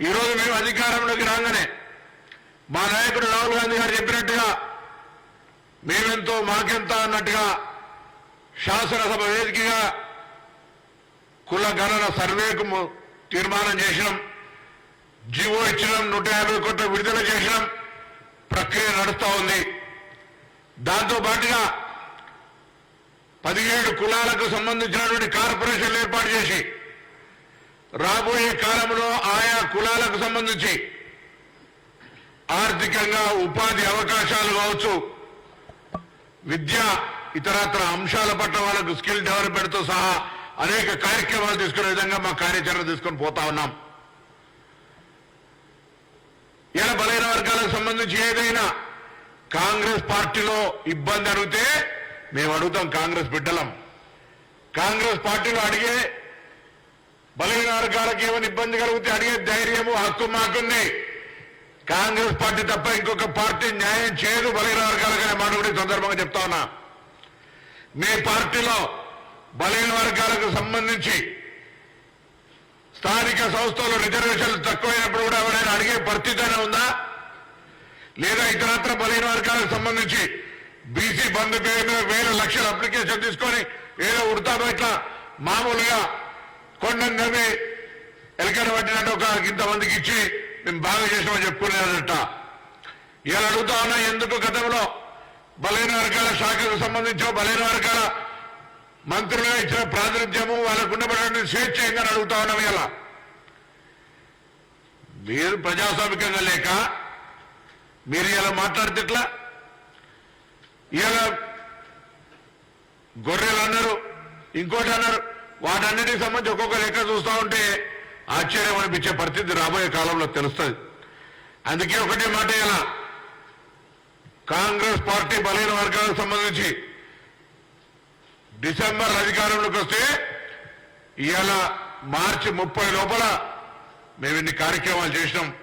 ఈరోజు మేము అధికారంలోకి రాగానే మా నాయకుడు రాహుల్ గాంధీ గారు చెప్పినట్టుగా మేమెంతో మాకెంత అన్నట్టుగా శాసనసభ వేదికగా కుల గణన సర్వేకు తీర్మానం చేసినాం. జీవో ఇచ్చినాం నూట యాభై కోట్ల విడుదల చేసినాం. ప్రక్రియ నడుస్తూ ఉంది. దాంతో పాటుగా పదిహేడు కులాలకు సంబంధించినటువంటి కార్పొరేషన్లు ఏర్పాటు చేసి రాబోయే కాలంలో ఆయా కులాలకు సంబంధించి ఆర్థికంగా ఉపాధి అవకాశాలు కావచ్చు విద్య ఇతరత్ర అంశాల పట్ల వాళ్ళకు స్కిల్ డెవలప్మెంట్తో సహా అనేక కార్యక్రమాలు తీసుకునే విధంగా మా కార్యాచరణ తీసుకొని పోతా ఉన్నాం. ఇలా బలైన వర్గాలకు సంబంధించి ఏదైనా కాంగ్రెస్ పార్టీలో ఇబ్బంది అడిగితే మేము అడుగుతాం కాంగ్రెస్ బిడ్డలం. కాంగ్రెస్ పార్టీలో అడిగే బలహీన వర్గాలకు ఏమైనా ఇబ్బంది కలిగితే అడిగే ధైర్యము హక్కు మాకుంది. కాంగ్రెస్ పార్టీ తప్ప ఇంకొక పార్టీ న్యాయం చేయదు బలహీన వర్గాలకనే మాట కూడా సందర్భంగా చెప్తా ఉన్నా. మీ పార్టీలో బలహీన వర్గాలకు సంబంధించి స్థానిక సంస్థలు రిజర్వేషన్లు తక్కువైనప్పుడు కూడా ఎవరైనా అడిగే పరిస్థితి ఉందా? లేదా ఇతరత్ర బలహీన వర్గాలకు సంబంధించి బీసీ బంధు పేరు మీద వేల లక్షల అప్లికేషన్ తీసుకొని ఏదో ఉడతా బయట మామూలుగా కొండను నమ్మి ఎలకన పట్టినట్టు ఒక ఇంతమందికి ఇచ్చి మేము బాగా చేసామని చెప్పుకోలేదట ఇలా అడుగుతా ఉన్నా ఎందుకు గతంలో? బలైన వర్గాల శాఖకు సంబంధించో బలైన వర్గాల మంత్రులుగా ఇచ్చిన ప్రాతినిధ్యము వాళ్ళకు ఉండబడిన స్వేచ్ఛంగా అడుగుతా ఉన్నాం ఇలా. మీరు ప్రజాస్వామికంగా లేక మీరు ఇలా మాట్లాడితేట్లా ఇలా గొర్రెలు అన్నారు ఇంకోటి అన్నారు వాటన్నిటికి సంబంధించి ఒక్కొక్క లెక్క చూస్తా ఉంటే ఆశ్చర్యం అనిపించే పరిస్థితి రాబోయే కాలంలో తెలుస్తుంది. అందుకే ఒకటే మాట ఇలా. కాంగ్రెస్ పార్టీ బలహీన వర్గాలకు సంబంధించి డిసెంబర్ అధికారంలోకి వస్తే ఇవాళ మార్చి ముప్పై లోపల మేము ఇన్ని కార్యక్రమాలు చేసినాం.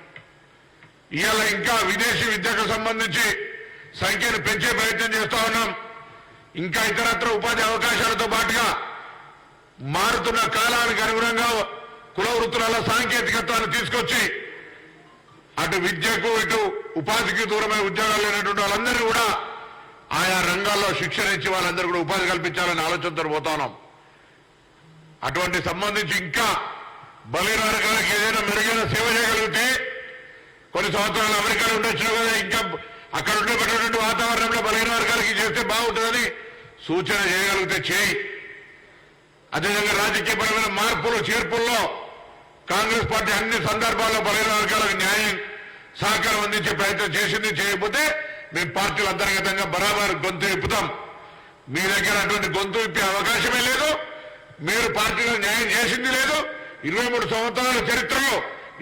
ఇవాళ ఇంకా విదేశీ విద్యకు సంబంధించి సంఖ్యను పెంచే ప్రయత్నం చేస్తా ఉన్నాం. ఇంకా ఇతరత్ర ఉపాధి అవకాశాలతో పాటుగా మారుతున్న కాలానికి అనుగుణంగా కుల వృత్తుల సాంకేతికత్వాన్ని తీసుకొచ్చి అటు విద్యకు ఇటు ఉపాధికి దూరమైన ఉద్యోగాలు లేనటువంటి వాళ్ళందరూ కూడా ఆయా రంగాల్లో శిక్షణ ఇచ్చి వాళ్ళందరూ కూడా ఉపాధి కల్పించాలని ఆలోచనతో పోతున్నాం అటువంటి సంబంధించి ఇంకా బలహీన వర్గాలకు ఏదైనా మెరుగైన సేవ చేయగలిగితే కొన్ని సంవత్సరాలు అమెరికాలో ఉండొచ్చు కదా ఇంకా అక్కడ ఉండేటటువంటి వాతావరణంలో బలహీన వర్గాలకి చేస్తే బాగుంటుందని సూచన చేయగలిగితే చేయి. అదేవిధంగా రాజకీయపరమైన మార్పులు చేర్పుల్లో కాంగ్రెస్ పార్టీ అన్ని సందర్భాల్లో బలహీన వర్గాలకు న్యాయం సహకారం అందించే ప్రయత్నం చేసింది చేయకపోతే మేము పార్టీలు అంతర్గతంగా బరాబర్ గొంతు ఇప్పుతాం మీ దగ్గర అటువంటి గొంతు ఇప్పే అవకాశమే లేదు. మీరు పార్టీలో న్యాయం చేసింది లేదు. ఇరవై మూడు సంవత్సరాల చరిత్రలో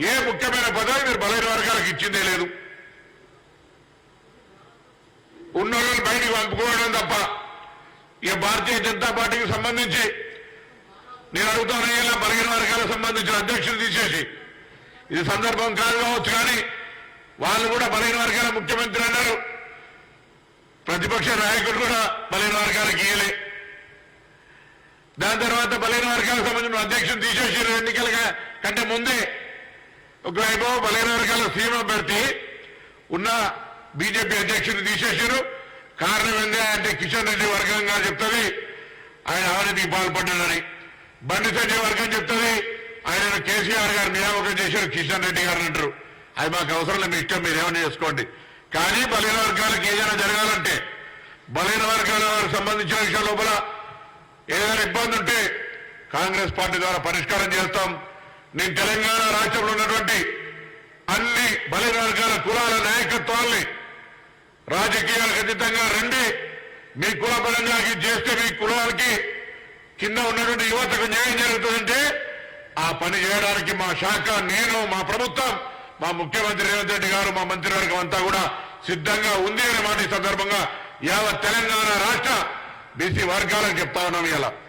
ఏ ముఖ్యమైన పదవి మీరు బలహీన వర్గాలకు ఇచ్చిందే లేదు. ఉన్న ఉన్నోళ్ళని బయటికి పంపుకోవడం తప్ప ఈ భారతీయ జనతా పార్టీకి సంబంధించి నేను అడుగుతాను ఇలా బలహీన వర్గాలకు సంబంధించిన అధ్యక్షులు తీసేసి? ఇది సందర్భం కాదు కావచ్చు కానీ వాళ్ళు కూడా బలహీన వర్గాల ముఖ్యమంత్రి అన్నారు. ప్రతిపక్ష నాయకుడు కూడా బలహీన వర్గాలకు ఇయలే దాని తర్వాత బలహీన వర్గాలకు సంబంధించిన అధ్యక్షులు తీసేసారు ఎన్నికల కంటే ముందే. ఒకవైపు బలహీన వర్గాల సీమ పెడితే ఉన్న బీజేపీ అధ్యక్షుడు తీసేసారు కారణం ఏంటి అంటే కిషన్ రెడ్డి వర్గంగా చెప్తుంది. ఆయన అవినీతికి పాల్పడ్డాడని. బండి సంజయ్ వర్గం చెప్తుంది. ఆయన కేసీఆర్ గారు నియామకం చేశారు కిషన్ రెడ్డి గారు అంటారు. అది మాకు అవసరం లేదు మీ ఇష్టం మీరు ఏమైనా చేసుకోండి. కానీ బలహీన వర్గాలకు ఏదైనా జరగాలంటే బలహీన వర్గాల వారికి సంబంధించిన విషయం లోపల ఏదైనా ఇబ్బంది ఉంటే కాంగ్రెస్ పార్టీ ద్వారా పరిష్కారం చేస్తాం. నేను తెలంగాణ రాష్ట్రంలో ఉన్నటువంటి అన్ని బలహీన వర్గాల కులాల నాయకత్వాల్ని రాజకీయాలకు అతీతంగా రండి. మీ కుల పరంగా ఇది చేస్తే మీ కులాలకి కింద ఉన్నటువంటి యువతకు న్యాయం జరుగుతుందంటే ఆ పని చేయడానికి మా శాఖ నేను మా ప్రభుత్వం మా ముఖ్యమంత్రి రేవంత్ రెడ్డి గారు మా మంత్రివర్గం అంతా కూడా సిద్ధంగా ఉంది అనే మాట ఈ సందర్భంగా యావత్ తెలంగాణ రాష్ట్ర బీసీ వర్గాలకు చెప్తా ఉన్నాం ఇలా